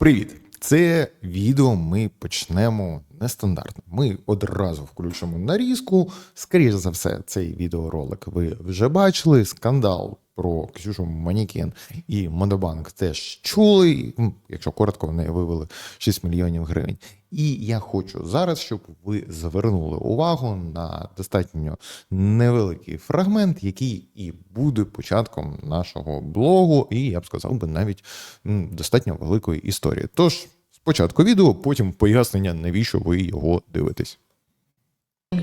Привіт! Це відео ми почнемо нестандартно. Ми одразу включимо нарізку. Скоріше за все, цей відеоролик ви вже бачили. Скандал про Ксюшу Манікін і Модобанк теж чули. Якщо коротко, вони вивели 6 мільйонів гривень. І я хочу зараз, щоб ви звернули увагу на достатньо невеликий фрагмент, який і буде початком нашого блогу, і я б сказав би навіть достатньо великої історії. Тож спочатку відео, потім пояснення, навіщо ви його дивитесь.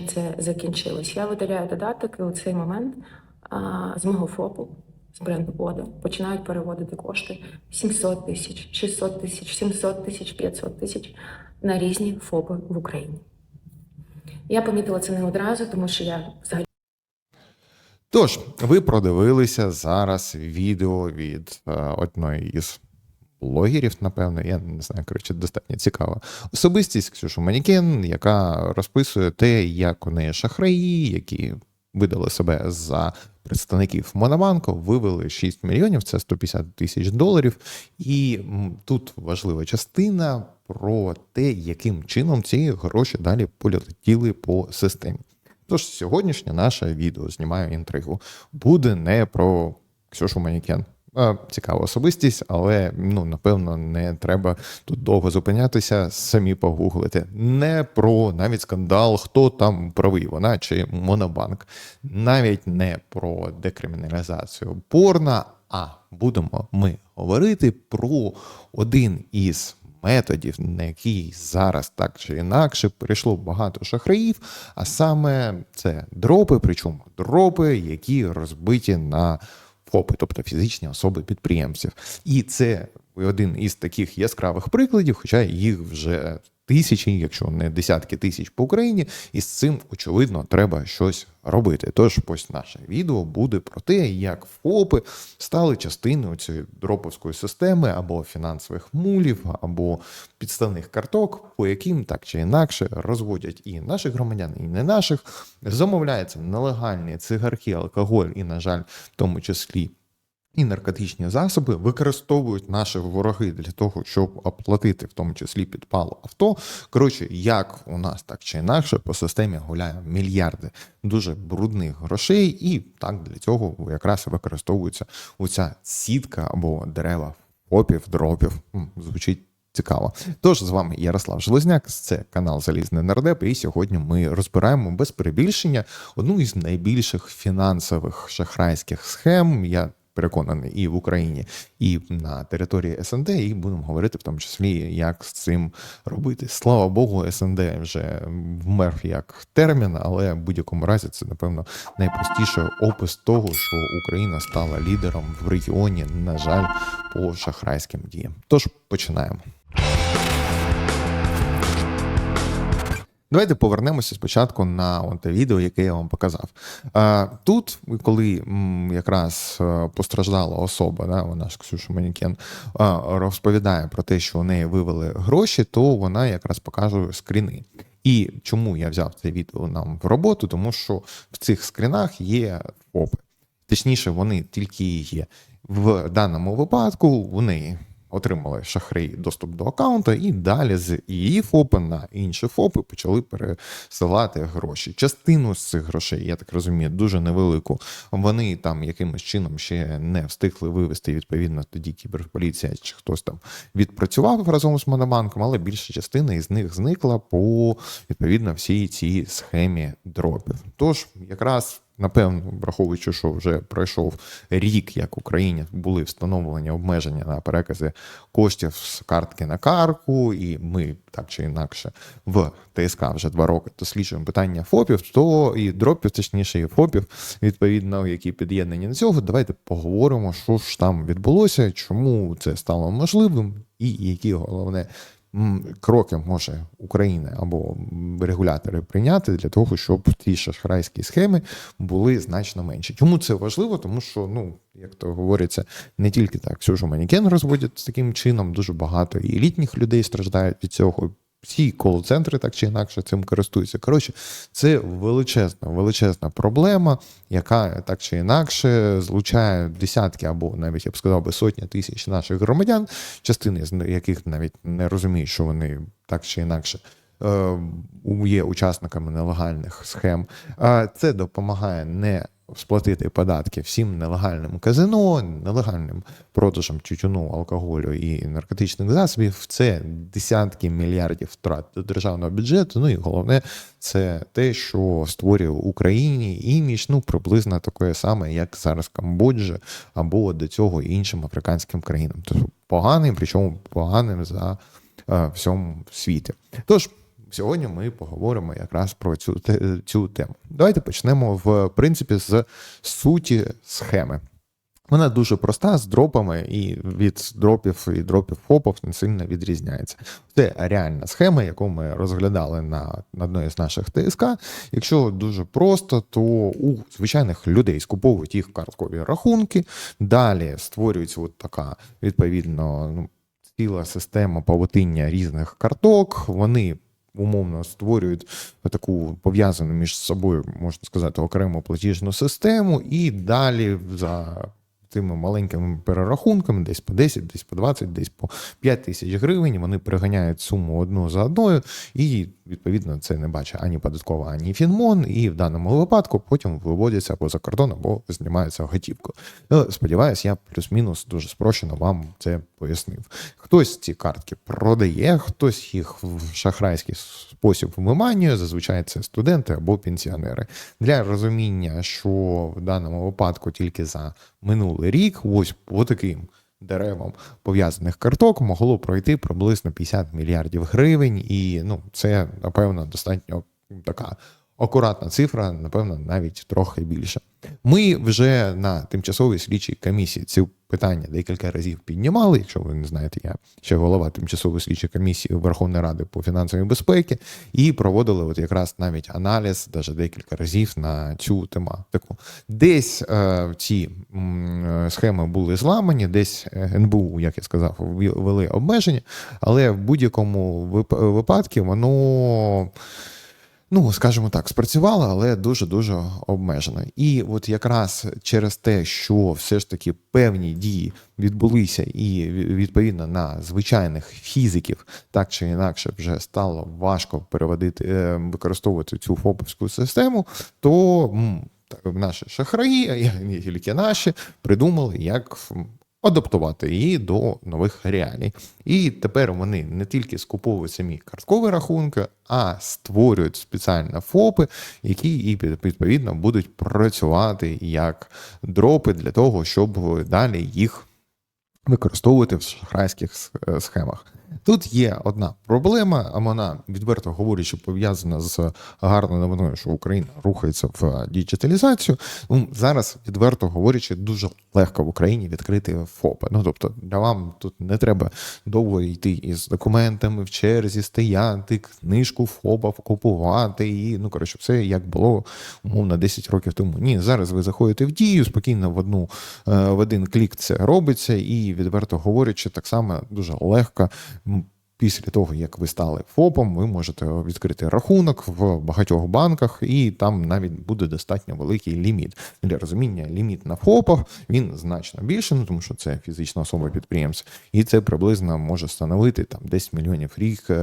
це закінчилось. Я видаляю додаток, і у цей момент а, з мого ФОПу, з бренду Вода, починають переводити кошти 700 тисяч, 600 тисяч, 700 тисяч, 500 тисяч на різні ФОПи в Україні. Я помітила це не одразу, тому що я взагалі Тож, ви продивилися зараз відео від е, одної із блогерів, напевно, я не знаю, коротше, достатньо цікава особистість Ксюшу Манікін, яка розписує те, як у неї шахраї, які видали себе за представників Монобанку, вивели 6 мільйонів, це 150 тисяч доларів. І тут важлива частина про те, яким чином ці гроші далі полетіли по системі. Тож сьогоднішнє наше відео знімаю інтригу. Буде не про Ксюшу Манікен. Цікава особистість, але ну напевно не треба тут довго зупинятися, самі погуглити. Не про навіть скандал, хто там правий, вона чи Монобанк, навіть не про декриміналізацію порна, а будемо ми говорити про один із методів, на який зараз так чи інакше перейшло багато шахраїв, а саме це дропи, причому дропи, які розбиті на ФОПи, тобто фізичні особи підприємців. І це один із таких яскравих прикладів, хоча їх вже тисячі, якщо не десятки тисяч по Україні, і з цим очевидно треба щось робити. Тож ось наше відео буде про те, як ФОПи стали частиною цієї дроповської системи або фінансових мулів, або підставних карток, по яким так чи інакше розводять і наших громадян, і не наших. Замовляються нелегальні цигарки, алкоголь, і, на жаль, в тому числі і наркотичні засоби використовують наші вороги для того, щоб оплатити в тому числі підпал авто. Коротше, як у нас так чи інакше по системі гуляє мільярди дуже брудних грошей, і так для цього якраз використовується оця сітка або дерева попів, дропів. Звучить. Цікаво. Тож з вами Ярослав Железняк, це канал Залізний Нардеп, і сьогодні ми розбираємо без перебільшення одну із найбільших фінансових шахрайських схем. Я переконаний і в Україні, і на території СНД, і будемо говорити в тому числі, як з цим робити. Слава Богу, СНД вже вмер як термін, але в будь-якому разі це напевно найпростіший опис того, що Україна стала лідером в регіоні, на жаль, по шахрайським діям. Тож починаємо. Давайте повернемося спочатку на те відео, яке я вам показав. Тут, коли якраз е, постраждала особа, да, вона ж Ксюша Манікен, розповідає про те, що у неї вивели гроші, то вона якраз показує скріни. І чому я взяв це відео нам в роботу? Тому що в цих скрінах є ФОПи. Точніше, вони тільки є. В даному випадку вони отримали шахраї доступ до аккаунта, і далі з її ФОПи на інші ФОПи почали пересилати гроші. Частину з цих грошей, я так розумію, дуже невелику. Вони там якимось чином ще не встигли вивести. Відповідно, тоді кіберполіція чи хтось там відпрацював разом з Монобанком, але більша частина із них зникла по відповідно всій цій схемі дропів. Тож, якраз. Напевно, враховуючи, що вже пройшов рік, як в Україні були встановлені обмеження на перекази коштів з картки на картку, і ми так чи інакше в ТСК вже два роки досліджуємо питання ФОПів, то і дропів, точніше, і ФОПів, відповідно, які під'єднані до цього. Давайте поговоримо, що ж там відбулося, чому це стало можливим, і які головне кроки може Україна або регулятори прийняти для того, щоб ті шахрайські схеми були значно менші. Чому це важливо? Тому що, ну, як то говориться, не тільки так, Ксюшу Манікен розводять таким чином, дуже багато і літніх людей страждають від цього. Всі кол-центри так чи інакше цим користуються. Коротше, це величезна, величезна проблема, яка так чи інакше злучає десятки або навіть я б сказав би сотні тисяч наших громадян, частини з яких навіть не розуміють, що вони так чи інакше. Е, Є учасниками нелегальних схем. Це допомагає не сплатити податки всім нелегальним казино, нелегальним продажам тютюну, алкоголю і наркотичних засобів. Це десятки мільярдів втрат до державного бюджету. Ну і головне, це те, що створює Україні імідж, ну приблизно таке саме, як зараз Камбоджа або до цього іншим африканським країнам. Тобто поганим, причому поганим за е, всьому світі. Тож. Сьогодні ми поговоримо якраз про цю, цю тему. Давайте почнемо в принципі з суті схеми. Вона дуже проста з дропами, і від дропів і дропів ФОПів не сильно відрізняється. Це реальна схема, яку ми розглядали на, на одної з наших ТСК. Якщо дуже просто, то у звичайних людей скуповують їх карткові рахунки. Далі створюється от така відповідно ну, ціла система павутиння різних карток. Вони умовно створюють таку пов'язану між собою, можна сказати, окрему платіжну систему, і далі за цими маленькими перерахунками, десь по 10, десь по 20, десь по 5 тисяч гривень, вони приганяють суму одну за одною, і відповідно це не бачить ані податкова, ані фінмон, і в даному випадку потім виводяться або за кордон, або знімаються готівкою. Ну, Сподіваюсь, я плюс-мінус дуже спрощено вам це пояснив. Хтось ці картки продає, хтось їх в шахрайський спосіб виманює. Зазвичай це студенти або пенсіонери. Для розуміння, що в даному випадку тільки за минулий рік, ось по таким деревам пов'язаних карток могло пройти приблизно 50 мільярдів гривень, і ну це напевно достатньо така акуратна цифра, напевно, навіть трохи більше. Ми вже на тимчасовій слідчій комісії ці питання декілька разів піднімали. Якщо ви не знаєте, я ще голова тимчасової слідчої комісії Верховної Ради по фінансовій безпеці, і проводили от якраз навіть аналіз, даже декілька разів на цю тематику. Десь е, ці е, схеми були зламані, десь е, НБУ, як я сказав, ввели обмеження, але в будь-якому вип- випадку воно ну, скажімо так, спрацювала, але дуже-дуже обмежено. І от якраз через те, що все ж таки певні дії відбулися, і відповідно на звичайних фізиків так чи інакше вже стало важко переводити, е, використовувати цю ФОПовську систему, то наші шахраї, а тільки наші, придумали, як адаптувати її до нових реалій. І тепер вони не тільки скуповують самі карткові рахунки, а створюють спеціальні ФОПи, які і відповідно будуть працювати як дропи для того, щоб далі їх використовувати в шахрайських е, схемах. Тут є одна проблема, а вона, відверто говорячи, пов'язана з гарною новиною, що Україна рухається в діджиталізацію. Ну, зараз, відверто говорячи, дуже легко в Україні відкрити ФОПи. Ну тобто, для вам тут не треба довго йти із документами в черзі, стояти, книжку ФОПа купувати. І ну коротше, все як було умовно 10 років тому. Ні, зараз ви заходите в дію, спокійно в одну е, в один клік це робиться, і відверто говорячи, так само дуже легко. М, Після того, як ви стали ФОПом, ви можете відкрити рахунок в багатьох банках, і там навіть буде достатньо великий ліміт. Для розуміння, ліміт на ФОПах він значно більше, ну тому що це фізична особа підприємця, і це приблизно може становити там 10 мільйонів рік е,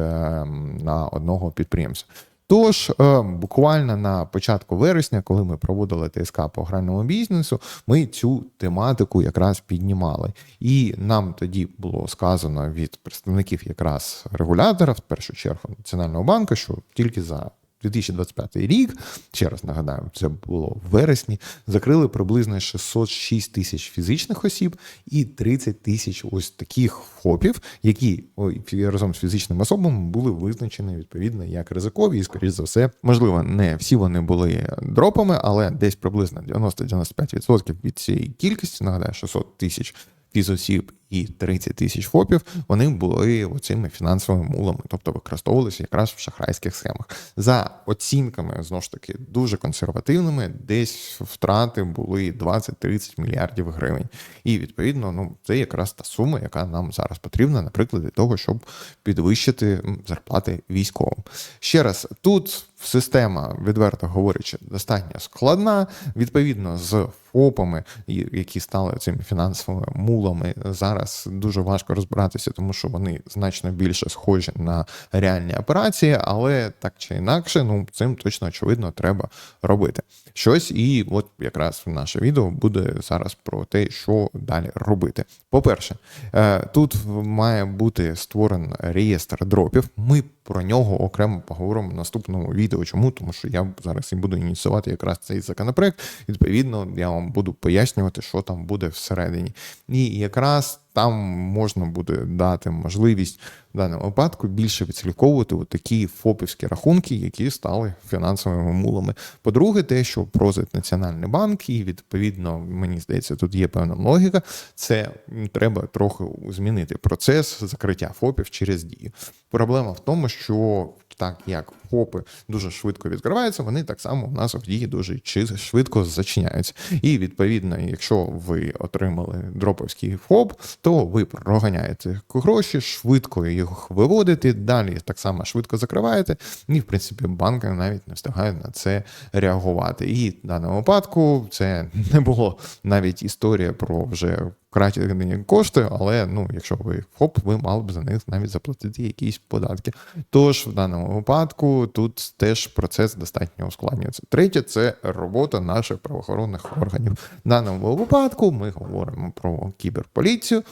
на одного підприємця. Тож е, буквально на початку вересня, коли ми проводили ТСК по гральному бізнесу, ми цю тематику якраз піднімали. І нам тоді було сказано від представників якраз регулятора, в першу чергу Національного банку, що тільки за 2025 рік, ще раз нагадаю, це було в вересні, закрили приблизно 606 тисяч фізичних осіб і 30 тисяч ось таких ФОПів, які разом з фізичними особами були визначені відповідно як ризикові, і, скоріш за все, можливо, не всі вони були дропами, але десь приблизно 90-95% від цієї кількості, нагадаю, 600 тисяч фізосіб і 30 тисяч ФОПів, вони були оцими фінансовими мулами, тобто використовувалися якраз в шахрайських схемах. За оцінками, знову ж таки, дуже консервативними, десь втрати були 20-30 мільярдів гривень. І відповідно, ну це якраз та сума, яка нам зараз потрібна, наприклад, для того, щоб підвищити зарплати військовим. Ще раз, тут система, відверто говорячи, достатньо складна. Відповідно, з ФОПами, які стали цими фінансовими мулами, зараз дуже важко розбиратися, тому що вони значно більше схожі на реальні операції, але так чи інакше, ну цим точно очевидно треба робити щось. І от якраз наше відео буде зараз про те, що далі робити. По-перше, е, тут має бути створений реєстр дропів. Ми про нього окремо поговоримо в наступному відео. Чому? Тому що я зараз і буду ініціювати якраз цей законопроект. Відповідно, я вам буду пояснювати, що там буде всередині. І якраз там можна буде дати можливість в даному випадку більше відслідковувати такі фопівські рахунки, які стали фінансовими мулами. По-друге, те, що просить Національний банк, і відповідно, мені здається, тут є певна логіка. Це треба трохи змінити процес закриття ФОПів через дію. Проблема в тому, що так як ФОПи дуже швидко відкриваються, вони так само у нас в дії дуже швидко зачиняються. І відповідно, якщо ви отримали дроповський ФОП, то ви проганяєте гроші, швидко їх виводите, далі так само швидко закриваєте. І, в принципі, банки навіть не встигають на це реагувати. І в даному випадку це не було навіть історія про вже вкрадені кошти, але ну, якщо ви ФОП, ви мали б за них навіть заплатити якісь податки. Тож в даному випадку тут теж процес достатньо ускладнюється. Третє це робота наших правоохоронних органів. В даному випадку ми говоримо про кіберполіцію,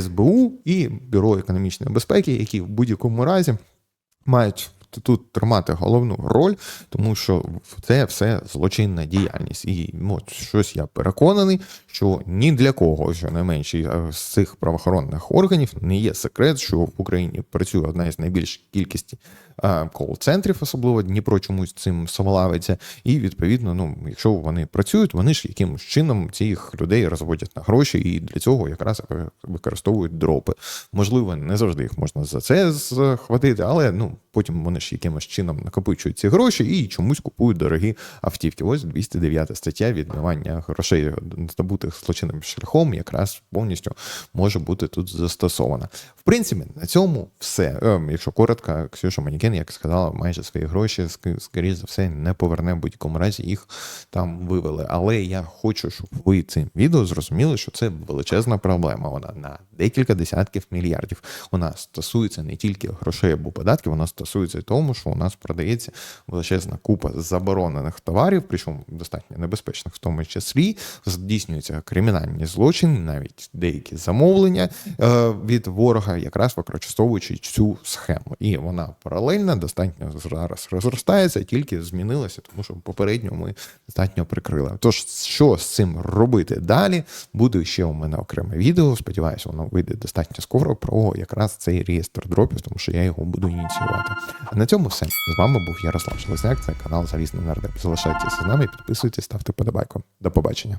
СБУ і Бюро економічної безпеки, які в будь-якому разі мають тут тримати головну роль, тому що це все злочинна діяльність. І ну, от щось я переконаний, що ні для кого, що найменше з цих правоохоронних органів, не є секрет, що в Україні працює одна із найбільших кількості е, кол-центрів, особливо Дніпро чомусь цим славиться. І відповідно, ну якщо вони працюють, вони ж якимось чином цих людей розводять на гроші, і для цього якраз використовують дропи. Можливо, не завжди їх можна за це схватити, але ну потім вони ж якимось чином накопичують ці гроші і чомусь купують дорогі автівки. Ось 209 стаття відмивання грошей здобутих злочинним шляхом, якраз повністю може бути тут застосована. В принципі, на цьому все. Ем, якщо коротко, Ксюша Манікен, як сказала, майже свої гроші, скоріш за все, не поверне в будь-якому разі їх там вивели. Але я хочу, щоб ви цим відео зрозуміли, що це величезна проблема. Вона на декілька десятків мільярдів. Вона стосується не тільки грошей або податків, вона стосується тому, що у нас продається величезна купа заборонених товарів, причому достатньо небезпечних, в тому числі здійснюються кримінальні злочини, навіть деякі замовлення е, від ворога, якраз використовуючи цю схему. І вона паралельно достатньо зараз розростається, тільки змінилася, тому що попередньо ми достатньо прикрили. Тож, що з цим робити далі, буде ще у мене окреме відео. Сподіваюся, воно вийде достатньо скоро про якраз цей реєстр дропів, тому що я його буду ініціювати. А на цьому все. З вами був Ярослав Железняк, це канал Залізний Нардеп. Залишайтеся з нами, підписуйтесь, ставте подобайку. До побачення.